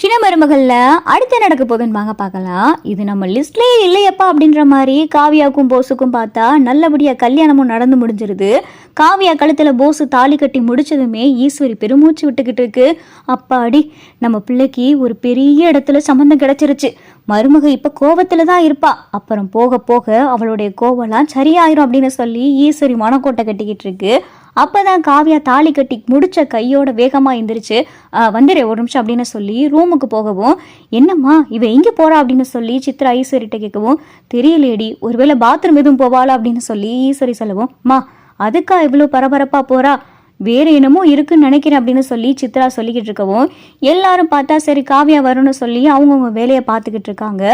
சின்ன மருமகளில் அடுத்து நடக்க போகுதுன்னு வாங்க பார்க்கலாம். இது நம்ம லிஸ்ட்லேயே இல்லையப்பா அப்படின்ற மாதிரி காவியாவுக்கும் போஸுக்கும் பார்த்தா நல்லபடியாக கல்யாணமும் நடந்து முடிஞ்சிருது. காவியா கழுத்தில் போஸு தாலி கட்டி முடிச்சதுமே ஈஸ்வரி பெருமூச்சு விட்டுக்கிட்டு இருக்கு. அப்பாடி நம்ம பிள்ளைக்கு ஒரு பெரிய இடத்துல சம்மந்தம் கிடச்சிருச்சு. மருமக இப்போ கோபத்தில் தான் இருப்பா. அப்புறம் போக போக அவளுடைய கோவம்லாம் சரியாயிரும் அப்படின்னு சொல்லி ஈஸ்வரி மனக்கோட்டை கட்டிக்கிட்டு இருக்கு. அப்போதான் காவியா தாலி கட்டி முடிச்ச கையோட வேகமா எந்திரிச்சு "ஆ, வந்துடு ஒரு நிமிஷம் அப்படின்னு சொல்லி ரூமுக்கு போகவும் என்னம்மா இவ எங்க போறா? அப்படின்னு சொல்லி சித்ரா ஈஸ்வரிட்ட கேட்கவும் தெரியலேடி ஒருவேளை பாத்ரூம் எதுவும் போவாளா? அப்படின்னு சொல்லி ஈஸ்வரி சொல்லவும் மா அதுக்கா இவ்வளோ பரபரப்பா போறா? வேற என்னமோ இருக்குன்னு நினைக்கிறேன் அப்படின்னு சொல்லி சித்ரா சொல்லிக்கிட்டு இருக்கவும் எல்லாரும் பார்த்தா சரி காவியா வரும்னு சொல்லி அவங்கவுங்க வேலையை பார்த்துக்கிட்டு இருக்காங்க.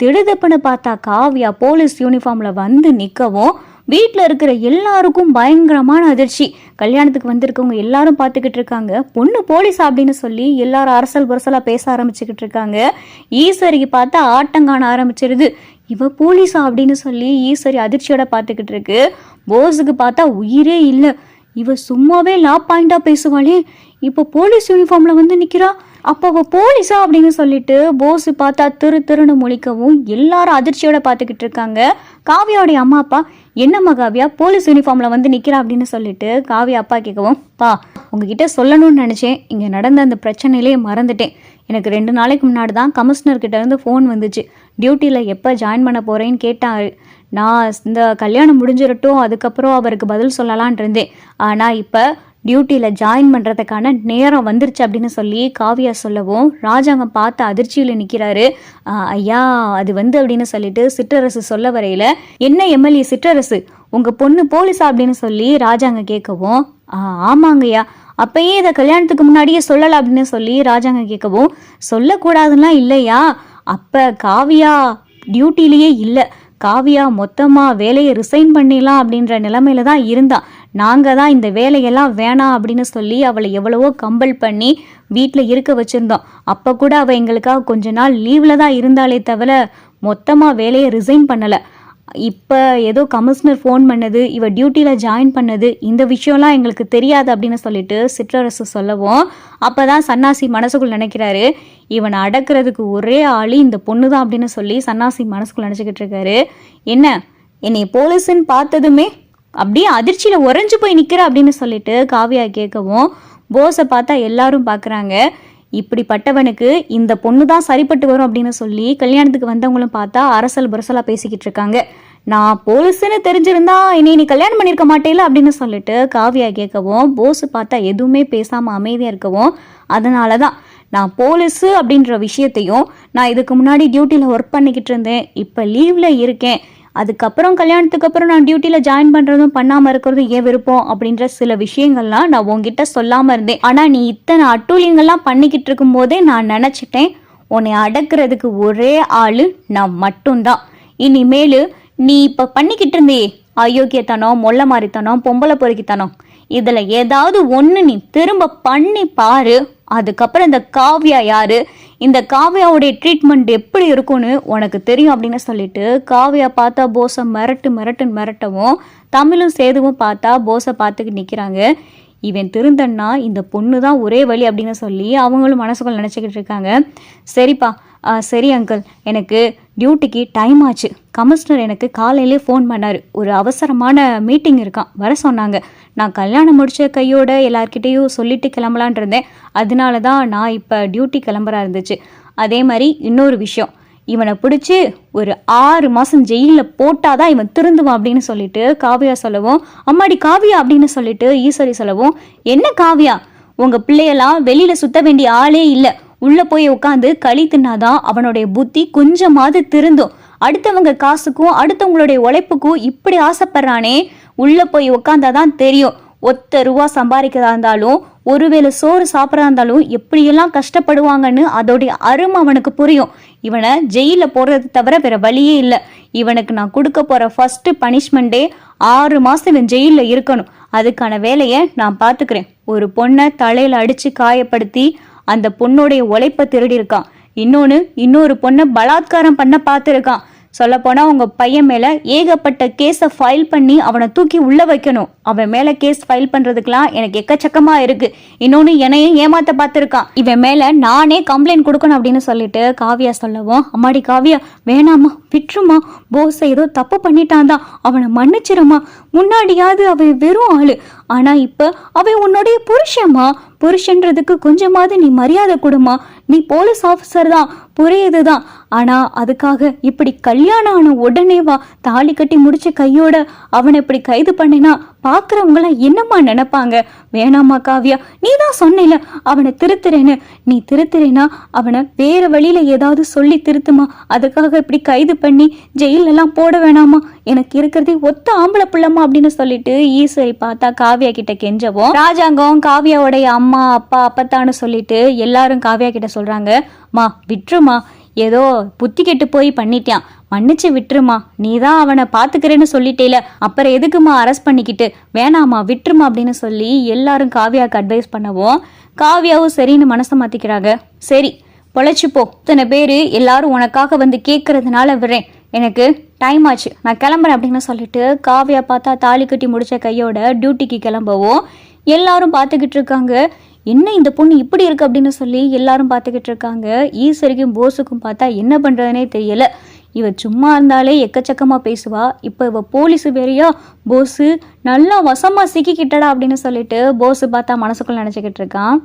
திடுதப்புன்னு பார்த்தா காவியா போலீஸ் யூனிஃபார்ம்ல வந்து நிற்கவும் வீட்டில் இருக்கிற எல்லாருக்கும் பயங்கரமான அதிர்ச்சி. கல்யாணத்துக்கு வந்திருக்கவங்க எல்லாரும் பார்த்துக்கிட்டு இருக்காங்க. பொண்ணு போலீஸ் அப்படின்னு சொல்லி எல்லாரும் அரசல் புரசலாக பேச ஆரம்பிச்சுக்கிட்டு இருக்காங்க. ஈஸ்வரிக்கு பார்த்தா ஆட்டங்கான ஆரம்பிச்சிருது. இவ போலீஸா அப்படின்னு சொல்லி ஈஸ்வரி அதிர்ச்சியோட பார்த்துக்கிட்டு இருக்கு. போஸுக்கு பார்த்தா உயிரே இல்லை. இவ சும்மாவே லா பாயிண்டா பேசுவாளே. இப்போ போலீஸ் யூனிஃபார்மில் வந்து நிற்கிறா அப்போ அவள் போலீஸா அப்படின்னு சொல்லிட்டு போஸ் பார்த்தா திரு திருன்னு முழிக்கவும் எல்லாரும் அதிர்ச்சியோட பார்த்துக்கிட்டு இருக்காங்க. காவியாவுடைய அம்மா அப்பா என்னம்மா காவியா போலீஸ் யூனிஃபார்மில் வந்து நிற்கிறா அப்படின்னு சொல்லிட்டு காவியா அப்பா கேட்கவும் பா உங்ககிட்ட சொல்லணும்னு நினச்சேன். இங்கே நடந்த அந்த பிரச்சனையிலே மறந்துட்டேன். எனக்கு ரெண்டு நாளைக்கு முன்னாடி தான் கமிஷனர் கிட்ட இருந்து ஃபோன் வந்துச்சு. டியூட்டியில் எப்போ ஜாயின் பண்ண போகிறேன்னு கேட்டார். நான் இந்த கல்யாணம் முடிஞ்சிடட்டும். அதுக்கப்புறம் அவருக்கு பதில் சொல்லலான் இருந்தேன். ஆனால் இப்போ டியூட்டியில் ஜாயின் பண்ணுறதுக்கான நேரம் வந்துருச்சு அப்படின்னு சொல்லி காவியா சொல்லவும் ராஜாங்கம் பார்த்து அதிர்ச்சியில் நிற்கிறாரு ஐயா அது வந்து அப்படின்னு சொல்லிட்டு சிற்றரசு சொல்ல வரையில என்ன எம்எல்ஏ சிற்றரசு? உங்கள் பொண்ணு போலீஸா? அப்படின்னு சொல்லி ராஜாங்க கேட்கவும் ஆமாங்கய்யா அப்பயே இதை கல்யாணத்துக்கு முன்னாடியே சொல்லலாம் அப்படின்னு சொல்லி ராஜாங்க கேட்கவும் சொல்லக்கூடாதுலாம் இல்லையா அப்போ காவியா டியூட்டிலேயே இல்லை. காவியா மொத்தமாக வேலையை ரிசைன் பண்ணிடலாம் அப்படின்ற நிலமையில தான் இருந்தான். நாங்கள் தான் இந்த வேலையெல்லாம் வேணாம் அப்படின்னு சொல்லி அவளை எவ்வளவோ கம்பல் பண்ணி வீட்டில் இருக்க வச்சுருந்தோம். அப்போ கூட அவள் எங்களுக்காக கொஞ்ச நாள் லீவில் தான் இருந்தாலே தவிர மொத்தமாக வேலையை ரிசைன் பண்ணலை. இப்போ ஏதோ கமிஷனர் ஃபோன் பண்ணது இவ டியூட்டியில் ஜாயின் பண்ணது இந்த விஷயம்லாம் எங்களுக்கு தெரியாது அப்படின்னு சொல்லிட்டு சிற்றரசு சொல்லவும் அப்போ தான் சன்னாசி மனசுக்குள் நினைக்கிறாரு. இவனை அடக்கிறதுக்கு ஒரே ஆளி இந்த பொண்ணு தான் அப்படின்னு சொல்லி சன்னாசி மனசுக்குள் நினச்சிக்கிட்டு இருக்காரு. என்ன? என்னை போலீஸுன்னு பார்த்ததுமே அப்படியே அதிர்ச்சியில் உறைஞ்சு போய் நிற்கிற அப்படின்னு சொல்லிட்டு காவியா கேட்கவும் போஸை பார்த்தா எல்லாரும் பார்க்குறாங்க இப்படிப்பட்டவனுக்கு இந்த பொண்ணு தான் சரிப்பட்டு வரும் அப்படின்னு சொல்லி கல்யாணத்துக்கு வந்தவங்களும் பார்த்தா அரசல் புரசலாக பேசிக்கிட்டு இருக்காங்க. நான் போலீஸ்னு தெரிஞ்சிருந்தா இனி நீ கல்யாணம் பண்ணியிருக்க மாட்டேல அப்படின்னு சொல்லிட்டு காவியா கேட்கவும் போஸ் பார்த்தா எதுவுமே பேசாமல் அமைதியாக இருக்கவும் அதனால தான் நான் போலீஸு அப்படின்ற விஷயத்தையும் நான் இதுக்கு முன்னாடி டியூட்டியில் ஒர்க் பண்ணிக்கிட்டு இருந்தேன். இப்போ லீவில் இருக்கேன். அதுக்கப்புறம் கல்யாணத்துக்கு அப்புறம் நான் டியூட்டியில் ஜாயின் பண்ணுறதும் பண்ணாமல் இருக்கிறதும் ஏன் விருப்பம் அப்படின்ற சில விஷயங்கள்லாம் நான் உங்ககிட்ட சொல்லாமல் இருந்தேன். ஆனால் நீ இத்தனை அட்டூழியங்கள்லாம் பண்ணிக்கிட்டு இருக்கும்போதே நான் நினச்சிட்டேன் உன்னை அடக்கிறதுக்கு ஒரே ஆள் நான் மட்டும்தான். இனிமேல் நீ இப்போ பண்ணிக்கிட்டு இருந்தே அயோக்கியத்தனம் மொல்ல மாதிரித்தனம் பொம்பளை பொறுக்கித்தனம் இதில் ஏதாவது ஒன்று நீ திரும்ப பண்ணி பாரு. அதுக்கப்புறம் இந்த காவ்யா யாரு? இந்த காவியாவுடைய ட்ரீட்மெண்ட் எப்படி இருக்கும்னு உனக்கு தெரியும் அப்படின்னு சொல்லிட்டு காவியா பார்த்தா போஸை மிரட்டு மிரட்டுன்னு மிரட்டவும் தமிழும் சேதுவும் பார்த்தா போஸை பார்த்துக்கிட்டு நிற்கிறாங்க இவன் திருந்தன்னா இந்த பொண்ணு தான் ஒரே வழி அப்படின்னு சொல்லி அவங்களும் மனசுக்குள்ள நினச்சிக்கிட்டு இருக்காங்க. சரிப்பா. சரி அங்கிள் எனக்கு டியூட்டிக்கு டைம் ஆச்சு. கமிஷனர் எனக்கு காலையிலே ஃபோன் பண்ணார். ஒரு அவசரமான மீட்டிங் இருக்கான் வர சொன்னாங்க. நான் கல்யாணம் முடிச்ச கையோட எல்லார்கிட்டேயும் சொல்லிட்டு கிளம்பலான் இருந்தேன். அதனால தான் நான் இப்போ டியூட்டி கிளம்புறா இருந்துச்சு. அதே மாதிரி இன்னொரு விஷயம். இவனை பிடிச்சி ஒரு ஆறு மாதம் ஜெயிலில் போட்டாதான் இவன் திருந்துவான் அப்படின்னு சொல்லிட்டு காவியா சொல்லவும் அம்மாடி காவியா அப்படின்னு சொல்லிட்டு ஈஸ்வரி சொல்லவும் என்ன காவியா? உங்கள் பிள்ளையெல்லாம் வெளியில் சுத்த வேண்டிய ஆளே இல்லை. உள்ளே போய் உட்காந்து களி தின்னாதான் அவனுடைய புத்தி கொஞ்சமாவது திருந்தும். அடுத்தவங்க காசுக்கும் அடுத்தவங்களுடைய உழைப்புக்கும் இப்படி ஆசைப்படுறானே. உள்ளே போய் உட்காந்தாதான் தெரியும். ஒத்த ரூபா சம்பாதிக்கிறதா இருந்தாலும் ஒருவேளை சோறு சாப்பிட்றதா இருந்தாலும் எப்படியெல்லாம் கஷ்டப்படுவாங்கன்னு அதோடைய அருமை அவனுக்கு புரியும். இவனை ஜெயிலில் போடுறது தவிர வேற வழியே இல்லை. இவனுக்கு நான் கொடுக்க போகிற ஃபஸ்ட்டு பனிஷ்மெண்ட்டே ஆறு மாதம் இவன் ஜெயிலில் இருக்கணும். அதுக்கான வேலையை நான் பார்த்துக்கிறேன். ஒரு பொண்ணை தலையில் அடித்து காயப்படுத்தி அந்த பொண்ணுடைய உழைப்பை திருடியிருக்கான். இன்னொன்று இன்னொரு பொண்ணை பலாத்காரம் பண்ண பார்த்துருக்கான். சொல்லப்போனால் உங்கள் பையன் மேலே ஏகப்பட்ட கேஸை ஃபைல் பண்ணி அவனை தூக்கி உள்ளே வைக்கணும். அவன் மேலே கேஸ் ஃபைல் பண்ணுறதுக்கெலாம் எனக்கு எக்கச்சக்கமாக இருக்குது இன்னொன்று என்னையும் ஏமாத்த பார்த்துருக்கான். இவன் மேலே நானே கம்ப்ளைண்ட் கொடுக்கணும் அப்படின்னு சொல்லிட்டு காவியா சொல்லவும் அம்மாடி காவியா வேணாமா விட்டுருமா போஸ் ஏதோ தப்பு பண்ணிட்டான் தான். அவனை மன்னிச்சிருமா முன்னாடியாவது அவன் வெறும் ஆள். ஆனால் இப்போ அவன் உன்னுடைய புருஷம்மா புருஷன்றதுக்கு கொஞ்சமாவது நீ மரியாதை கொடுமா நீ போலீஸ் ஆஃபீஸர் தான். புரியுதுதான். ஆனா அதுக்காக இப்படி கல்யாணம் ஆன உடனே வா தாலி கட்டி முடிச்ச கையோட அவனை இப்படி கைது பண்ணினா பார்க்குறவங்களாம் என்னம்மா நினைப்பாங்க? வேணாமா காவியா நீ தான் சொன்னில அவனை திருத்துறேன்னு. நீ திருத்துறேனா அவனை வேற வழியில ஏதாவது சொல்லி திருத்துமா? அதுக்காக இப்படி கைது பண்ணி ஜெயிலெல்லாம் போட வேணாமா? எனக்கு இருக்கிறதே ஒத்த ஆம்பளை பிள்ளைமா அப்படின்னு சொல்லிட்டு ஈஸ்வரி பார்த்தா காவியா கிட்ட கெஞ்சவும் ராஜாங்கம் காவியாவுடைய அம்மா அப்பா அப்பத்தான்னு சொல்லிட்டு எல்லாரும் காவியா கிட்ட சொல்றாங்க மா விட்டுருமா ஏதோ புத்தி கெட்டு போய் பண்ணிட்டான். மன்னிச்சு விட்டுருமா. நீ தான் அவனை பார்த்துக்கிறேன்னு சொல்லிட்டேல. அப்புறம் எதுக்குமா அரெஸ்ட் பண்ணிக்கிட்டு? வேணாமா விட்டுருமா அப்படின்னு சொல்லி எல்லாரும் காவியாவுக்கு அட்வைஸ் பண்ணவும் காவியாவும் சரின்னு மனசை மாற்றிக்கிறாங்க சரி பொழைச்சிப்போ போ. இத்தனை பேர் எல்லாரும் உனக்காக வந்து கேட்கறதுனால விடுறேன். எனக்கு டைம் ஆச்சு. நான் கிளம்புறேன் அப்படின்னு சொல்லிட்டு காவியா பார்த்தா தாலி கட்டி முடிச்ச கையோட டியூட்டிக்கு கிளம்பவும் எல்லாரும் பார்த்துக்கிட்டு இருக்காங்க. என்ன இந்த பொண்ணு இப்படி இருக்கு அப்படின்னு சொல்லி எல்லாரும் பார்த்துக்கிட்டு இருக்காங்க. ஈஸ்வரிக்கும் போஸுக்கும் பார்த்தா என்ன பண்ணுறதுனே தெரியல. இவ சும்மா இருந்தாலே எக்கச்சக்கமாக பேசுவா. இப்போ இவ போலீஸு வேறையா? போஸு நல்லா வசமாக சிக்கிக்கிட்டடா அப்படின்னு சொல்லிட்டு போஸு பார்த்தா மனசுக்குள்ள நினச்சிக்கிட்டு இருக்கான்